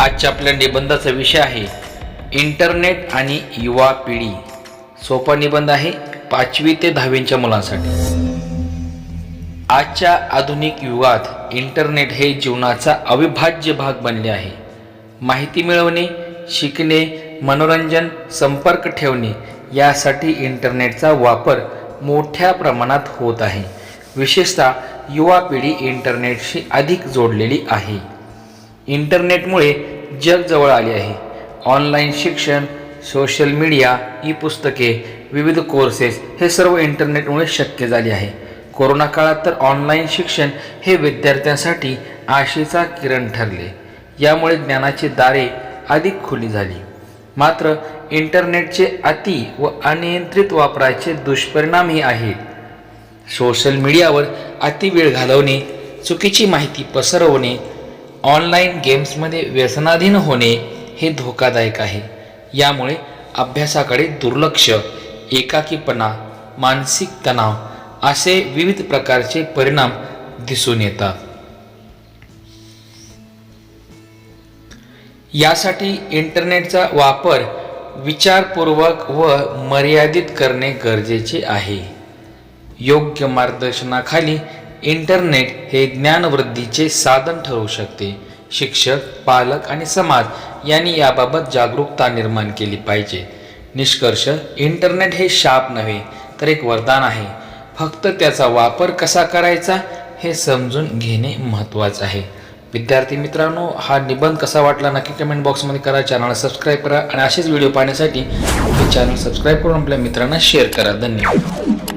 आजच्या आपल्या निबंधाचा विषय आहे इंटरनेट आणि युवा पिढी. सोपा निबंध आहे पाचवी ते दहावींच्या मुलांसाठी. आजच्या आधुनिक युगात इंटरनेट हे जीवनाचा अविभाज्य भाग बनले आहे. माहिती मिळवणे शिकणे मनोरंजन संपर्क ठेवणे यासाठी इंटरनेटचा वापर मोठ्या प्रमाणात होत आहे. विशेषतः युवा पिढी इंटरनेटशी अधिक जोडलेली आहे. इंटरनेटमुळे जग जवळ आले आहे. ऑनलाईन शिक्षण सोशल मीडिया ई पुस्तके विविध कोर्सेस हे सर्व इंटरनेटमुळे शक्य झाले आहे. कोरोना काळात तर ऑनलाईन शिक्षण हे विद्यार्थ्यांसाठी आशेचा किरण ठरले. यामुळे ज्ञानाची दारे अधिक खुली झाली. मात्र इंटरनेटचे अति व अनियंत्रित वापराचे दुष्परिणामही आहेत. सोशल मीडियावर अति वेळ घालवणे चुकीची माहिती पसरवणे ऑनलाईन गेम्समध्ये व्यसनाधीन होणे हे धोकादायक आहे. यामुळे अभ्यासाकडे दुर्लक्ष एकाकीपणा मानसिक तणाव असे विविध प्रकारचे परिणाम दिसून येतात. यासाठी इंटरनेटचा वापर विचारपूर्वक व मर्यादित करणे गरजेचे आहे. योग्य मार्गदर्शनाखाली इंटरनेट हे ज्ञानवृद्धीचे साधन ठरू शकते. शिक्षक पालक आणि समाज यांनी याबाबत जागरूकता निर्माण केली पाहिजे. निष्कर्ष इंटरनेट हे शाप नव्हे तर एक वरदान आहे. फक्त त्याचा वापर कसा करायचा हे समजून घेणे महत्त्वाचं आहे. विद्यार्थी मित्रांनो हा निबंध कसा वाटला नक्की कमेंट बॉक्समध्ये करा. चॅनलला सबस्क्राईब करा. आणि असेच व्हिडिओ पाहण्यासाठी हे चॅनल सबस्क्राईब करून आपल्या मित्रांना शेअर करा. धन्यवाद.